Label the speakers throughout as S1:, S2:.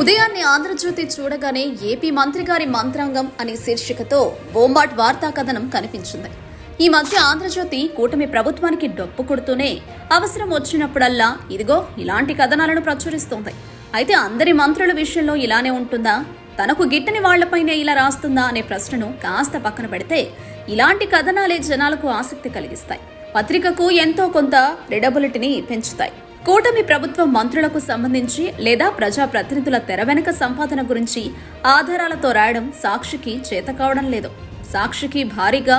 S1: ఉదయాన్నే ఆంధ్రజ్యోతి చూడగానే ఏపీ మంత్రి గారి మంత్రాంగం అనే శీర్షికతో బోంబాట్ వార్తా కథనం కనిపించింది. ఈ మధ్య ఆంధ్రజ్యోతి కూటమి ప్రభుత్వానికి డప్పు కొడుతూనే అవసరం వచ్చినప్పుడల్లా ఇదిగో ఇలాంటి కథనాలను ప్రచురిస్తోంది. అయితే అందరి మంత్రుల విషయంలో ఇలానే ఉంటుందా? తనకు గిట్టని వాళ్ళపైనే ఇలా రాస్తుందా అనే ప్రశ్నను కాస్త పక్కన పెడితే ఇలాంటి కథనాలే జనాలకు ఆసక్తి కలిగిస్తాయి. పత్రికకు ఎంతో కొంత రెడబులిటీని పెంచుతాయి. కూటమి ప్రభుత్వ మంత్రులకు సంబంధించి లేదా ప్రజా ప్రతినిధుల తెర వెనుక సంపాదన గురించి ఆధారాలతో రాయడం సాక్షికి చేత కావడం లేదు. సాక్షికి భారీగా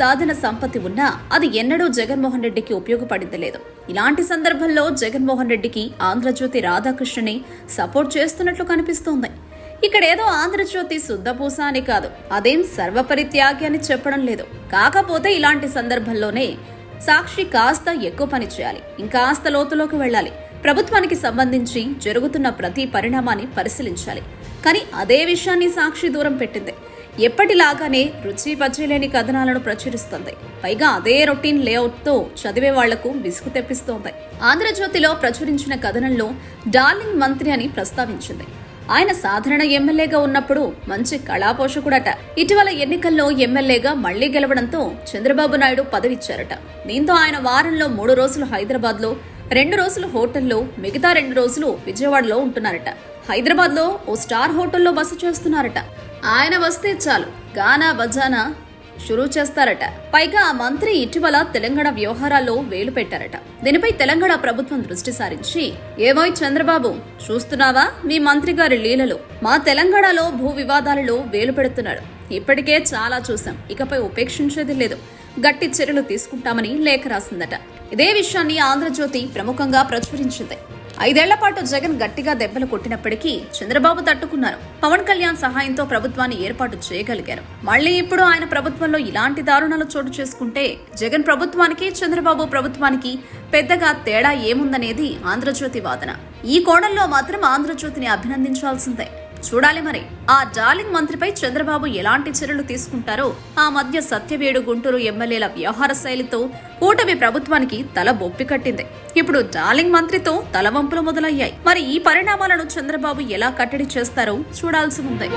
S1: సాధన సంపత్తి ఉన్నా అది ఎన్నడూ జగన్మోహన్ రెడ్డికి ఉపయోగపడింది లేదు. ఇలాంటి సందర్భంలో జగన్మోహన్ రెడ్డికి ఆంధ్రజ్యోతి రాధాకృష్ణని సపోర్ట్ చేస్తున్నట్లు కనిపిస్తోంది. ఇక్కడ ఏదో ఆంధ్రజ్యోతి శుద్ధపూస అని కాదు. అదేం సర్వపరిత్యాగి అని చెప్పడం లేదు. కాకపోతే ఇలాంటి సందర్భంలోనే సాక్షి కాస్త ఎక్కువ పని చేయాలి. ఇంకాస్త లోతులోకి వెళ్ళాలి. ప్రభుత్వానికి సంబంధించి జరుగుతున్న ప్రతి పరిణామాన్ని పరిశీలించాలి. కానీ అదే విషయాన్ని సాక్షి దూరం పెట్టింది. ఎప్పటిలాగానే రుచి పచ్చిలేని కథనాలను ప్రచురిస్తుంది. పైగా అదే రొటీన్ లేఅవుట్తో చదివే వాళ్ళకు విసుగు తెప్పిస్తోంది. ఆంధ్రజ్యోతిలో ప్రచురించిన కథనంలో డార్లింగ్ మంత్రి అని ప్రస్తావించింది. ఆయన సాధారణ ఎమ్మెల్యేగా ఉన్నప్పుడు మంచి కళాపోషకుడట. ఇటీవల ఎన్నికల్లో ఎమ్మెల్యేగా మళ్ళీ గెలవడంతో చంద్రబాబు నాయుడు పదవిచ్చారట. దీంతో ఆయన వారంలో మూడు రోజులు హైదరాబాద్లో రెండు రోజులు హోటల్లో మిగతా రెండు రోజులు విజయవాడలో ఉంటున్నారట. హైదరాబాద్లో ఓ స్టార్ హోటల్లో బస చేస్తున్నారట. ఆయన వస్తే చాలు. గానా బజానా షురూ చేస్తారట. పైగా ఆ మంత్రి ఇటీవల తెలంగాణ వ్యవహారాల్లో వేలు పెట్టారట. దీనిపై తెలంగాణ ప్రభుత్వం దృష్టి సారించి ఏమోయ్ చంద్రబాబు చూస్తున్నావా? మీ మంత్రి గారి లీలలు. మా తెలంగాణలో భూ వివాదాలలో వేలు పెడుతున్నాడు. ఇప్పటికే చాలా చూసాం ఇకపై ఉపేక్షించేది లేదు. గట్టి చర్యలు తీసుకుంటామని లేఖ రాసిందట. ఇదే విషయాన్ని ఆంధ్రజ్యోతి ప్రముఖంగా ప్రచురించింది. ఐదేళ్ళ పాటు జగన్ గట్టిగా దెబ్బలు కొట్టినప్పటికీ చంద్రబాబు తట్టుకున్నారు. పవన్ కళ్యాణ్ సహాయంతో ప్రభుత్వాన్ని ఏర్పాటు చేయగలిగారు. మళ్ళీ ఇప్పుడు ఆయన ప్రభుత్వంలో ఇలాంటి దారుణాలు చోటు చేసుకుంటే జగన్ ప్రభుత్వానికి చంద్రబాబు ప్రభుత్వానికి పెద్దగా తేడా ఏముందనేది ఆంధ్రజ్యోతి వాదన. ఈ కోణంలో మాత్రం ఆంధ్రజ్యోతిని అభినందించాల్సిందే. చూడాలి మరి. ఆ డార్లింగ్ మంత్రిపై చంద్రబాబు ఎలాంటి చర్యలు తీసుకుంటారో ఆ మధ్య సత్యవేడు గుంటూరు ఎమ్మెల్యేల వ్యవహార శైలితో కూటమి ప్రభుత్వానికి తల బొప్పి కట్టింది. ఇప్పుడు డార్లింగ్ మంత్రితో తలవంపులు మొదలయ్యాయి. మరి ఈ పరిణామాలను చంద్రబాబు ఎలా కట్టడి చేస్తారో చూడాల్సి ఉంది.